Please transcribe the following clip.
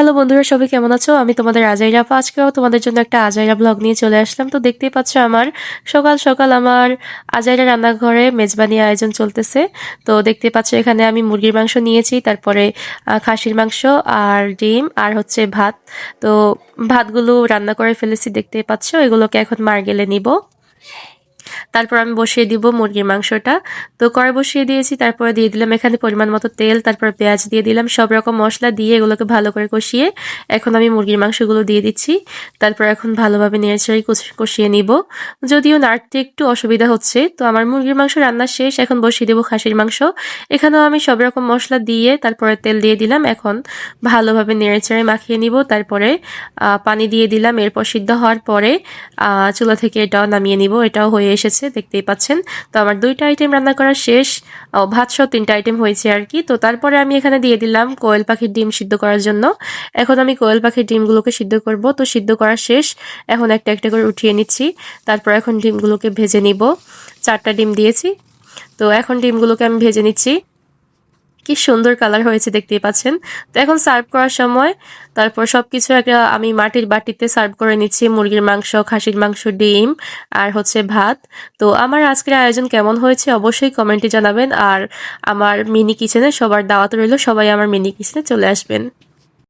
Hello বন্ধুরা, সবাই কেমন আছো? আমি তোমাদের আজাইরা আজকেও তোমাদের জন্য একটা আজাইরা ব্লগ নিয়ে চলে আসলাম। তো দেখতেই পাচ্ছ আমার সকাল সকাল আমার আজাইরা রান্নাঘরে মেজবানি আয়োজন চলতেছে। তো দেখতে পাচ্ছ এখানে আমি মুরগির মাংস নিয়েছি, তারপরে খাসির মাংস আর ডিম আর হচ্ছে ভাত। তো ভাতগুলো রান্না করে ফেলেছি দেখতেই পাচ্ছ। এগুলোকে এখন মার্গেলে নিব। তারপর আমি বসিয়ে দিব মুরগির মাংসটা। তো কড়াই বসিয়ে দিয়েছি, তারপরে দিয়ে দিলাম এখানে পরিমাণ মতো তেল, তারপর পেঁয়াজ দিয়ে দিলাম, সব রকম মশলা দিয়ে এগুলোকে ভালো করে কষিয়ে এখন আমি মুরগির মাংসগুলো দিয়ে দিচ্ছি। তারপর এখন ভালোভাবে নেড়েচেড়ে কষিয়ে নিব। যদিও নাড়তে একটু অসুবিধা হচ্ছে, তো আমার মুরগির মাংস রান্না শেষ, এখন বসিয়ে দেবো খাসির মাংস। এখানেও আমি সব রকম মশলা দিয়ে তারপরে তেল দিয়ে দিলাম, এখন ভালোভাবে নেড়েচেড়ে মাখিয়ে নিব। তারপরে পানি দিয়ে দিলাম, এরপর সিদ্ধ হওয়ার পরে চুলা থেকে এটাও নামিয়ে নিব, এটাও হয়ে এসেছে। দেখতেই পাচ্ছেন। তো আমার দুইটা আইটেম রান্না করা শেষ। ভাত সহ তিনটা আইটেম হয়েছে আর কি। তো তারপরে আমি এখানে দিয়ে দিলাম কোয়েল পাখির ডিম সিদ্ধ করার জন্য। এখন আমি কোয়েল পাখির ডিমগুলোকে সিদ্ধ করব। তো সিদ্ধ করা শেষ। এখন একটা একটা করে উঠিয়ে নিচ্ছি। তারপর এখন ডিমগুলোকে ভেজে নিব। চারটা ডিম দিয়েছি। তো এখন ডিমগুলোকে আমি ভেজে নিচ্ছি। কি সুন্দর কালার হয়েছে দেখতেই পাচ্ছেন। তো এখন সার্ভ করার সময়, তারপর সবকিছু একটা আমি মাটির বাটিতে সার্ভ করে নিচ্ছি, মুরগির মাংস, খাসির মাংস, ডিম আর হচ্ছে ভাত। তো আমার আজকের আয়োজন কেমন হয়েছে অবশ্যই কমেন্টে জানাবেন। আর আমার মিনি কিচেনে সবার দাওয়াত রইল, সবাই আমার মিনি কিচেনে চলে আসবেন।